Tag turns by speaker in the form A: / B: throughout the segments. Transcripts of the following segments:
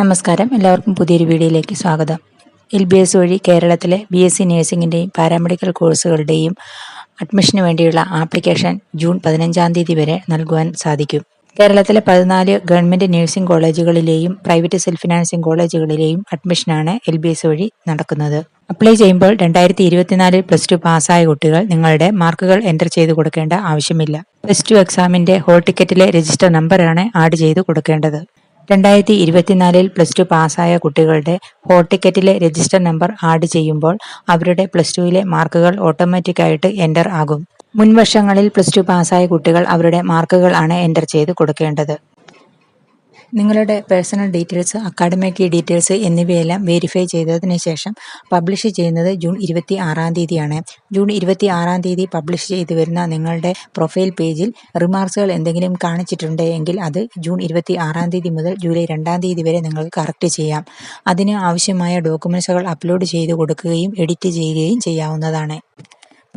A: നമസ്കാരം. എല്ലാവർക്കും പുതിയൊരു വീഡിയോയിലേക്ക് സ്വാഗതം. എൽ ബി എസ് വഴി കേരളത്തിലെ ബി എസ് സി നഴ്സിംഗിന്റെയും പാരാമെഡിക്കൽ കോഴ്സുകളുടെയും അഡ്മിഷന് വേണ്ടിയുള്ള ആപ്ലിക്കേഷൻ ജൂൺ പതിനഞ്ചാം തീയതി വരെ നൽകുവാൻ സാധിക്കും. കേരളത്തിലെ പതിനാല് ഗവൺമെന്റ് നഴ്സിംഗ് കോളേജുകളിലെയും പ്രൈവറ്റ് സെൽഫ് ഫിനാൻസിംഗ് കോളേജുകളിലെയും അഡ്മിഷനാണ് എൽ ബി എസ് വഴി നടക്കുന്നത്. അപ്ലൈ ചെയ്യുമ്പോൾ രണ്ടായിരത്തി ഇരുപത്തിനാലിൽ പ്ലസ് ടു പാസ്സായ കുട്ടികൾ നിങ്ങളുടെ മാർക്കുകൾ എന്റർ ചെയ്ത് കൊടുക്കേണ്ട ആവശ്യമില്ല. പ്ലസ് ടു എക്സാമിന്റെ ഹോൾ ടിക്കറ്റിലെ രജിസ്റ്റർ നമ്പറാണ് ആഡ് ചെയ്ത് കൊടുക്കേണ്ടത്. രണ്ടായിരത്തി ഇരുപത്തിനാലിൽ പ്ലസ് ടു പാസ്സായ കുട്ടികളുടെ ഹോൾ ടിക്കറ്റിലെ രജിസ്റ്റർ നമ്പർ ആഡ് ചെയ്യുമ്പോൾ അവരുടെ പ്ലസ് ടുവിലെ മാർക്കുകൾ ഓട്ടോമാറ്റിക്കായിട്ട് എന്റർ ആകും. മുൻവർഷങ്ങളിൽ പ്ലസ് ടു പാസ്സായ കുട്ടികൾ അവരുടെ മാർക്കുകൾ ആണ് എന്റർ ചെയ്ത് കൊടുക്കേണ്ടത്. നിങ്ങളുടെ പേഴ്സണൽ ഡീറ്റെയിൽസ് അക്കാഡമിക് ഡീറ്റെയിൽസ് എന്നിവയെല്ലാം വെരിഫൈ ചെയ്തതിന് ശേഷം പബ്ലിഷ് ചെയ്യുന്നത് ജൂൺ ഇരുപത്തി ആറാം തീയതിയാണ്. ജൂൺ ഇരുപത്തി ആറാം തീയതി പബ്ലിഷ് ചെയ്തു വരുന്ന നിങ്ങളുടെ പ്രൊഫൈൽ പേജിൽ റിമാർക്സുകൾ എന്തെങ്കിലും കാണിച്ചിട്ടുണ്ട് എങ്കിൽ അത് ജൂൺ ഇരുപത്തി ആറാം തീയതി മുതൽ ജൂലൈ രണ്ടാം തീയതി വരെ നിങ്ങൾക്ക് കറക്റ്റ് ചെയ്യാം. അതിന് ആവശ്യമായ ഡോക്യുമെൻസുകൾ അപ്ലോഡ് ചെയ്ത് കൊടുക്കുകയും എഡിറ്റ് ചെയ്യുകയും ചെയ്യാവുന്നതാണ്.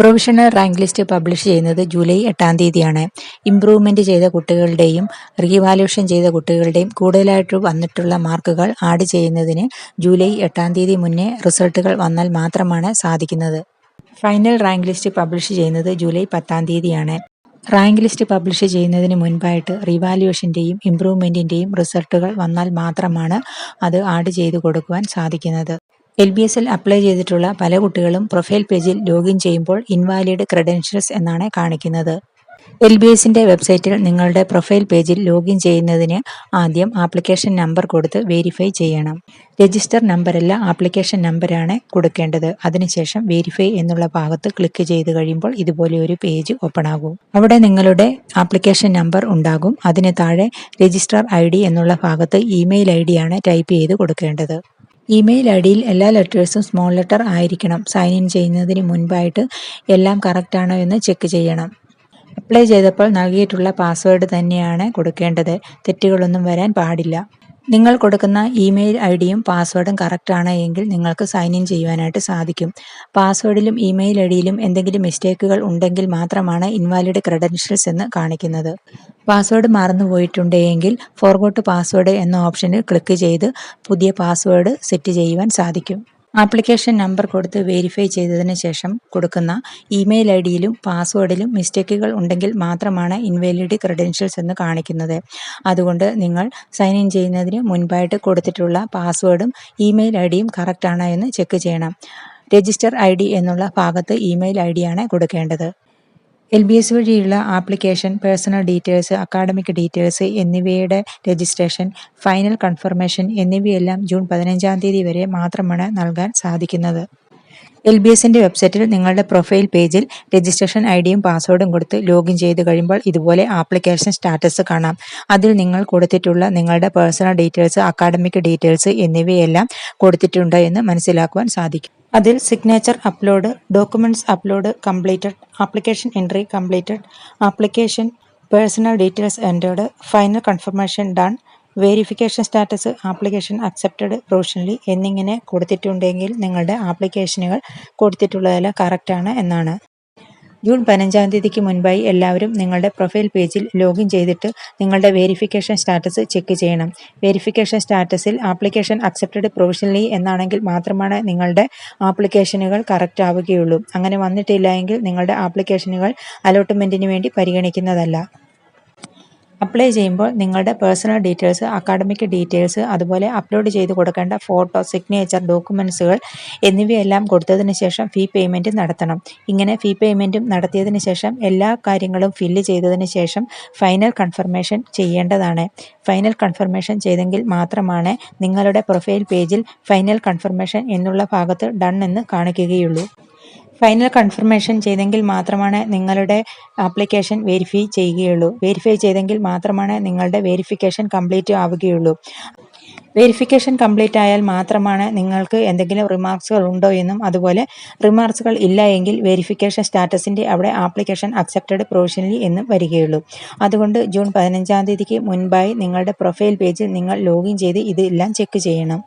A: പ്രൊവിഷണൽ റാങ്ക് ലിസ്റ്റ് പബ്ലിഷ് ചെയ്യുന്നത് ജൂലൈ എട്ടാം തീയതിയാണ്. ഇംപ്രൂവ്മെന്റ് ചെയ്ത കുട്ടികളുടെയും റീവാലുവേഷൻ ചെയ്ത കുട്ടികളുടെയും കൂടുതലായിട്ട് വന്നിട്ടുള്ള മാർക്കുകൾ ആഡ് ചെയ്യുന്നതിന് ജൂലൈ എട്ടാം തീയതി മുന്നേ റിസൾട്ടുകൾ വന്നാൽ മാത്രമാണ് സാധിക്കുന്നത്. ഫൈനൽ റാങ്ക് ലിസ്റ്റ് പബ്ലിഷ് ചെയ്യുന്നത് ജൂലൈ പത്താം തീയതിയാണ്. റാങ്ക് ലിസ്റ്റ് പബ്ലിഷ് ചെയ്യുന്നതിന് മുൻപായിട്ട് റിവാലുവേഷന്റെയും ഇംപ്രൂവ്മെന്റിന്റെയും റിസൾട്ടുകൾ വന്നാൽ മാത്രമാണ് അത് ആഡ് ചെയ്ത് കൊടുക്കുവാൻ സാധിക്കുന്നത്. എൽ ബി എസിൽ അപ്ലൈ ചെയ്തിട്ടുള്ള പല കുട്ടികളും പ്രൊഫൈൽ പേജിൽ ലോഗിൻ ചെയ്യുമ്പോൾ ഇൻവാലിഡ് ക്രെഡൻഷ്യൽസ് എന്നാണ് കാണിക്കുന്നത്. എൽ ബി എസിന്റെ വെബ്സൈറ്റിൽ നിങ്ങളുടെ പ്രൊഫൈൽ പേജിൽ ലോഗിൻ ചെയ്യുന്നതിന് ആദ്യം ആപ്ലിക്കേഷൻ നമ്പർ കൊടുത്ത് വെരിഫൈ ചെയ്യണം. രജിസ്റ്റർ നമ്പറല്ല ആപ്ലിക്കേഷൻ നമ്പറാണ് കൊടുക്കേണ്ടത്. അതിനുശേഷം വെരിഫൈ എന്നുള്ള ഭാഗത്ത് ക്ലിക്ക് ചെയ്ത് കഴിയുമ്പോൾ ഇതുപോലെ ഒരു പേജ് ഓപ്പൺ ആകും. അവിടെ നിങ്ങളുടെ ആപ്ലിക്കേഷൻ നമ്പർ ഉണ്ടാകും. അതിന് താഴെ രജിസ്റ്റർ ഐ എന്നുള്ള ഭാഗത്ത് ഇമെയിൽ ഐ ഡിയാണ് ടൈപ്പ് ചെയ്ത് കൊടുക്കേണ്ടത്. ഇമെയിൽ ഐ ഡിയിൽ എല്ലാ ലെറ്റേഴ്സും സ്മോൾ ലെറ്റർ ആയിരിക്കണം. സൈൻ ഇൻ ചെയ്യുന്നതിന് മുൻപായിട്ട് എല്ലാം കറക്റ്റ് ആണോ എന്ന് ചെക്ക് ചെയ്യണം. അപ്ലൈ ചെയ്തപ്പോൾ നൽകിയിട്ടുള്ള പാസ്വേഡ് തന്നെയാണ് കൊടുക്കേണ്ടത്. തെറ്റുകളൊന്നും വരാൻ പാടില്ല. നിങ്ങൾ കൊടുക്കുന്ന ഇമെയിൽ ഐ ഡിയും പാസ്വേഡും കറക്റ്റ് ആണ് എങ്കിൽ നിങ്ങൾക്ക് സൈൻ ഇൻ ചെയ്യുവാനായിട്ട് സാധിക്കും. പാസ്വേഡിലും ഇമെയിൽ ഐ ഡിയിലും എന്തെങ്കിലും മിസ്റ്റേക്കുകൾ ഉണ്ടെങ്കിൽ മാത്രമാണ് ഇൻവാലിഡ് ക്രെഡൻഷ്യൽസ് എന്ന് കാണിക്കുന്നത്. പാസ്വേഡ് മറന്നു പോയിട്ടുണ്ടെങ്കിൽ ഫോർഗോട്ട് പാസ്വേഡ് എന്ന ഓപ്ഷനിൽ ക്ലിക്ക് ചെയ്ത് പുതിയ പാസ്വേഡ് സെറ്റ് ചെയ്യുവാൻ സാധിക്കും. ആപ്ലിക്കേഷൻ നമ്പർ കൊടുത്ത് വെരിഫൈ ചെയ്തതിന് ശേഷം കൊടുക്കുന്ന ഇമെയിൽ ഐ ഡിയിലും പാസ്വേഡിലും മിസ്റ്റേക്കുകൾ ഉണ്ടെങ്കിൽ മാത്രമാണ് ഇൻവാലിഡ് ക്രെഡൻഷ്യൽസ് എന്ന് കാണിക്കുന്നത്. അതുകൊണ്ട് നിങ്ങൾ സൈൻ ഇൻ ചെയ്യുന്നതിന് മുൻപായിട്ട് കൊടുത്തിട്ടുള്ള പാസ്വേഡും ഇമെയിൽ ഐ ഡിയും കറക്റ്റാണോ എന്ന് ചെക്ക് ചെയ്യണം. രജിസ്റ്റർ ഐ ഡി എന്നുള്ള ഭാഗത്ത് ഇമെയിൽ ഐ ഡിയാണ് കൊടുക്കേണ്ടത്. എൽ ബി എസ് വഴിയുള്ള application personal details academic details എന്നിവയുടെ രജിസ്ട്രേഷൻ ഫൈനൽ കൺഫർമേഷൻ എന്നിവയെല്ലാം ജൂൺ പതിനഞ്ചാം തീയതി വരെ മാത്രമാണ് നൽകാൻ സാധിക്കുന്നത്. എൽ ബി എസിന്റെ വെബ്സൈറ്റിൽ നിങ്ങളുടെ പ്രൊഫൈൽ പേജിൽ രജിസ്ട്രേഷൻ ഐ ഡിയും പാസ്വേഡും കൊടുത്ത് ലോഗിൻ ചെയ്ത് കഴിയുമ്പോൾ ഇതുപോലെ ആപ്ലിക്കേഷൻ സ്റ്റാറ്റസ് കാണാം. അതിൽ നിങ്ങൾ കൊടുത്തിട്ടുള്ള നിങ്ങളുടെ പേഴ്സണൽ ഡീറ്റെയിൽസ് അക്കാഡമിക് ഡീറ്റെയിൽസ് എന്നിവയെല്ലാം കൊടുത്തിട്ടുണ്ട് എന്ന് മനസ്സിലാക്കുവാൻ സാധിക്കും. അതിൽ signature upload documents upload completed application entry completed application personal details entered final confirmation done verification status application accepted provisionally എന്നിങ്ങനെ കൊടുത്തിട്ടുണ്ടെങ്കിൽ നിങ്ങളുടെ ആപ്ലിക്കേഷനുകൾ കൊടുത്തിട്ടുള്ളതെല്ലാം കറക്റ്റാണ് എന്നാണ്. ജൂൺ പതിനഞ്ചാം തീയതിക്ക് മുൻപായി എല്ലാവരും നിങ്ങളുടെ പ്രൊഫൈൽ പേജിൽ ലോഗിൻ ചെയ്തിട്ട് നിങ്ങളുടെ വെരിഫിക്കേഷൻ സ്റ്റാറ്റസ് ചെക്ക് ചെയ്യണം. വെരിഫിക്കേഷൻ സ്റ്റാറ്റസിൽ ആപ്ലിക്കേഷൻ അക്സെപ്റ്റഡ് പ്രൊവിഷണലി എന്നാണെങ്കിൽ മാത്രമാണ് നിങ്ങളുടെ ആപ്ലിക്കേഷനുകൾ കറക്റ്റ് ആവുകയുള്ളൂ. അങ്ങനെ വന്നിട്ടില്ല എങ്കിൽ നിങ്ങളുടെ ആപ്ലിക്കേഷനുകൾ അലോട്ട്മെന്റിന് വേണ്ടി പരിഗണിക്കുന്നതല്ല. അപ്ലൈ ചെയ്യുമ്പോൾ നിങ്ങളുടെ പേഴ്സണൽ ഡീറ്റെയിൽസ് അക്കാഡമിക് ഡീറ്റെയിൽസ് അതുപോലെ അപ്ലോഡ് ചെയ്ത് കൊടുക്കേണ്ട ഫോട്ടോ സിഗ്നേച്ചർ ഡോക്യുമെൻസുകൾ എന്നിവയെല്ലാം കൊടുത്തതിന് ശേഷം ഫീ പേയ്മെന്റ് നടത്തണം. ഇങ്ങനെ ഫീ പേയ്മെന്റും നടത്തിയതിന് ശേഷം എല്ലാ കാര്യങ്ങളും ഫില്ല് ചെയ്തതിന് ശേഷം ഫൈനൽ കൺഫർമേഷൻ ചെയ്യേണ്ടതാണ്. ഫൈനൽ കൺഫർമേഷൻ ചെയ്തെങ്കിൽ മാത്രമാണ് നിങ്ങളുടെ പ്രൊഫൈൽ പേജിൽ ഫൈനൽ കൺഫർമേഷൻ എന്നുള്ള ഭാഗത്ത് ഡൺ എന്ന് കാണിക്കുകയുള്ളൂ. ഫൈനൽ കൺഫർമേഷൻ ചെയ്തെങ്കിൽ മാത്രമാണ് നിങ്ങളുടെ ആപ്ലിക്കേഷൻ വെരിഫൈ ചെയ്യുകയുള്ളൂ. വെരിഫൈ ചെയ്തെങ്കിൽ മാത്രമാണ് നിങ്ങളുടെ വെരിഫിക്കേഷൻ കംപ്ലീറ്റ് ആവുകയുള്ളൂ. വെരിഫിക്കേഷൻ കംപ്ലീറ്റ് ആയാൽ മാത്രമാണ് നിങ്ങൾക്ക് എന്തെങ്കിലും റിമാർക്സുകൾ ഉണ്ടോ എന്നും അതുപോലെ റിമാർക്സുകൾ ഇല്ല എങ്കിൽ വെരിഫിക്കേഷൻ സ്റ്റാറ്റസിന്റെ അവിടെ ആപ്ലിക്കേഷൻ അക്സെപ്റ്റഡ് പ്രൊവിഷനലി എന്നും വരികയുള്ളൂ. അതുകൊണ്ട് ജൂൺ പതിനഞ്ചാം തീയതിക്ക് മുൻപായി നിങ്ങളുടെ പ്രൊഫൈൽ പേജിൽ നിങ്ങൾ ലോഗിൻ ചെയ്ത് ഇതെല്ലാം ചെക്ക് ചെയ്യണം.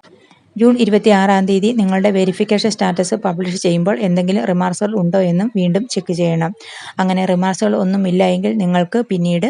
A: ജൂൺ ഇരുപത്തി ആറാം തീയതി നിങ്ങളുടെ വെരിഫിക്കേഷൻ സ്റ്റാറ്റസ് പബ്ലിഷ് ചെയ്യുമ്പോൾ എന്തെങ്കിലും റിമാർക്സുകൾ ഉണ്ടോ എന്നും വീണ്ടും ചെക്ക് ചെയ്യണം. അങ്ങനെ റിമാർക്സുകൾ ഒന്നും ഇല്ല എങ്കിൽ നിങ്ങൾക്ക് പിന്നീട്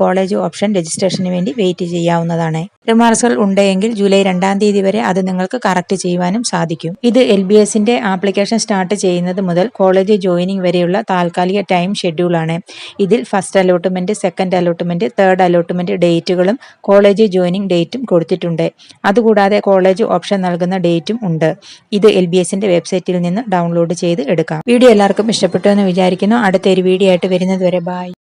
A: കോളേജ് ഓപ്ഷൻ രജിസ്ട്രേഷന് വേണ്ടി വെയിറ്റ് ചെയ്യാവുന്നതാണ്. റിമാർക്സുകൾ ഉണ്ടെങ്കിൽ ജൂലൈ രണ്ടാം തീയതി വരെ അത് നിങ്ങൾക്ക് കറക്റ്റ് ചെയ്യുവാനും സാധിക്കും. ഇത് എൽ ബി എസിന്റെ ആപ്ലിക്കേഷൻ സ്റ്റാർട്ട് ചെയ്യുന്നത് മുതൽ കോളേജ് ജോയിനിങ് വരെയുള്ള താൽക്കാലിക ടൈം ഷെഡ്യൂളാണ്. ഇതിൽ first allotment second allotment third allotment ഡേറ്റുകളും college joining ഡേറ്റും കൊടുത്തിട്ടുണ്ട്. അതുകൂടാതെ കോളേജ് ഓപ്ഷൻ നൽകുന്ന ഡേറ്റും ഉണ്ട്. ഇത് എൽ ബി എസിന്റെ വെബ്സൈറ്റിൽ നിന്ന് ഡൗൺലോഡ് ചെയ്ത് എടുക്കാം. വീഡിയോ എല്ലാവർക്കും ഇഷ്ടപ്പെട്ടു എന്ന് വിചാരിക്കുന്നു. അടുത്തൊരു വീഡിയോ ആയിട്ട് വരുന്നത് വരെ ബൈ.